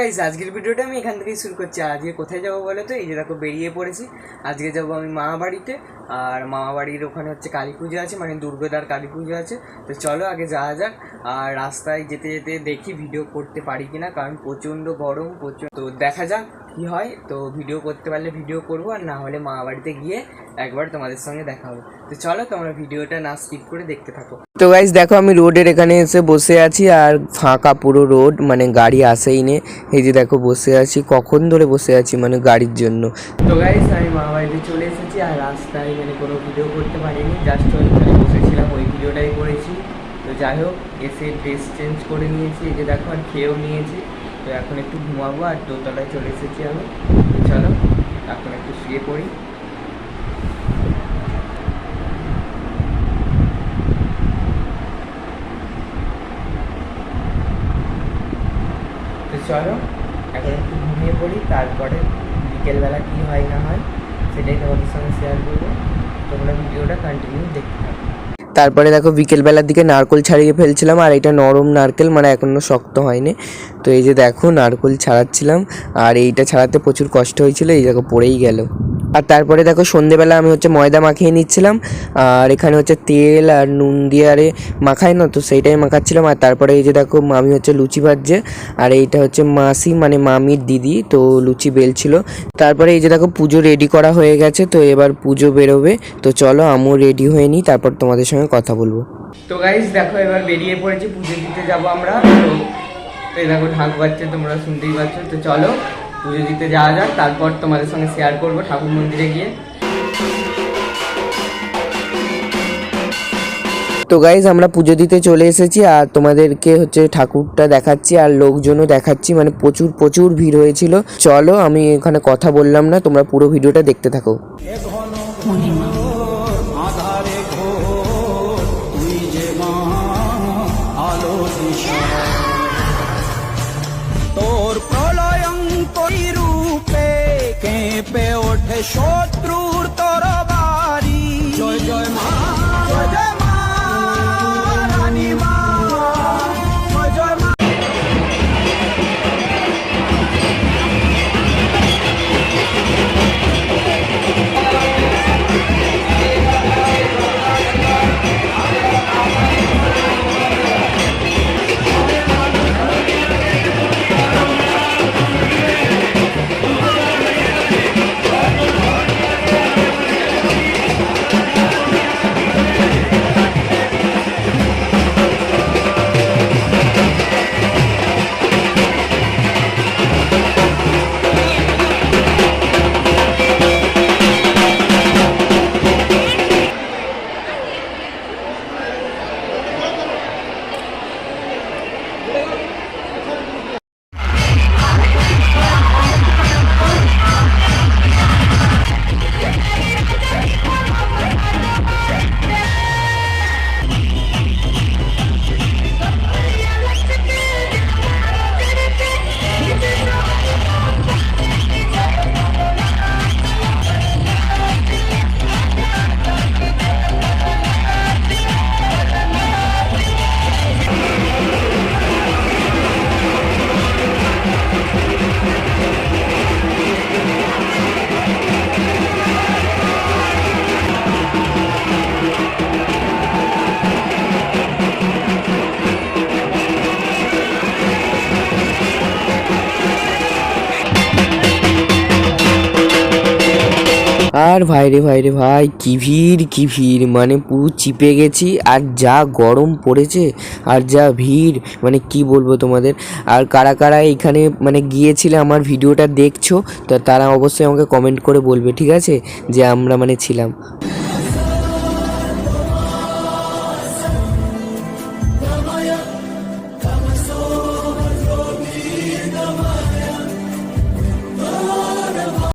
Guys আজকের ভিডিওটা আমি এখান থেকেই শুরু করছি। আজকে কোথায় যাব বলো তো? এই যে দেখো, বেরিয়ে পড়েছি। আজকে যাব আমি মামা বাড়িতে। আর মামা বাড়ির ওখানে হচ্ছে কালী পুজো আছে মানে দুর্গোদার কালী পুজো আছে। তো চলো আগে যাওয়া যাক। আর রাস্তায় যেতে যেতে দেখি ভিডিও করতে পারি কিনা, কারণ প্রচণ্ড গরম প্রচুর তো দেখা যাক। কি হয় তো ভিডিও করতে পারলে ভিডিও করব আর না হলে মামা বাড়িতে গিয়ে একবার তোমাদের সঙ্গে দেখা হবে। তো চলো তোমরা ভিডিওটা না স্কিপ করে দেখতে থাকো। তো গাইজ দেখো আমি রোডের এখানে এসে বসে আছি আর ফাঁকা পুরো রোড মানে গাড়ি আসেই নে। এই যে দেখো বসে আছি কখন ধরে বসে আছি মানে গাড়ির জন্য। তো গাইজ আমি মামা বাড়িতে চলে এসেছি আর রাস্তায় মানে কোনো ভিডিও করতে পারিনি জাস্ট ওইখানে বসেছিলাম ওই ভিডিওটাই করেছি। তো যাই হোক এসে ড্রেস চেঞ্জ করে নিয়েছি এই যে দেখো আর খেয়েও নিয়েছি। তো এখন একটু ঘুমাবো আর দোতলায় চলে এসেছি আমি। চলো, এখন একটু শুয়ে পড়ি। তো চলো, এখন একটু ঘুমিয়ে পড়ি, তারপরে বিকেলবেলা কী হয় না হয়, সেটাই তোমাদের সঙ্গে শেয়ার করব। তোমরা ভিডিওটা কন্টিনিউ দেখতে থাকো। তারপরে দেখো বিকেলবেলার দিকে নারকোল ছাড়িয়ে ফেলছিলাম, আর এটা নরম নারকেল মানে এখনও শক্ত হয়নি। তো এই যে দেখো, নারকোল ছাড়াচ্ছিলাম, আর এইটা ছাড়াতে প্রচুর কষ্ট হয়েছিল, এই দেখো পড়েই গেল। আর তারপরে দেখো সন্ধেবেলা আমি হচ্ছে ময়দা মাখিয়ে নিচ্ছিলাম, আর এখানে হচ্ছে তেল আর নুন দিয়ে আরে মাখায় না তো সেইটাই মাখাচ্ছিলাম, আর তারপরে এই যে দেখো মামি হচ্ছে লুচি ভাজছে, আর এইটা হচ্ছে মাসি মানে মামির দিদি তো লুচি বেলছিল। তারপরে এই যে দেখো পুজো রেডি করা হয়ে গেছে, তো এবার পুজো বেরোবে, তো চলো আমিও রেডি হয়ে নিই, তারপর তোমাদের সঙ্গে কথা বলব। তো গাইজ দেখো এবার বেরিয়ে পড়েছি, পুজো দিতে যাব আমরা, তো দেখো ঢাক বাজছে, তোমরা শুনতেই পাচ্ছ, তো চলো পুজো দিতে যাওয়া যাক তারপর তোমাদের সঙ্গে শেয়ার করব ঠাকুর মন্দিরে গিয়ে। তো গাইজ আমরা পুজো দিতে চলে এসেছি আর তোমাদেরকে হচ্ছে ঠাকুরটা দেখাচ্ছি আর লোকজনও দেখাচ্ছি মানে প্রচুর প্রচুর ভিড় হয়েছিল। চলো আমি এখানে কথা বললাম না তোমরা পুরো ভিডিওটা দেখতে থাকো। কেঁপে ওঠে শত্রুর তরবারি আর ভাইরে ভাইরে ভাই কি ভিড় কি ভিড়? মানে পুরো চিপে গেছি, আর যা গরম পড়েছে, আর যা ভিড় মানে কি বলব তোমাদের? আর কারা কারা এখানে মানে গিয়েছিলে আমার ভিডিওটা দেখছ, তো তারা অবশ্যই আমাকে কমেন্ট করে বলবে, ঠিক আছে? যে আমরা মানে ছিলাম।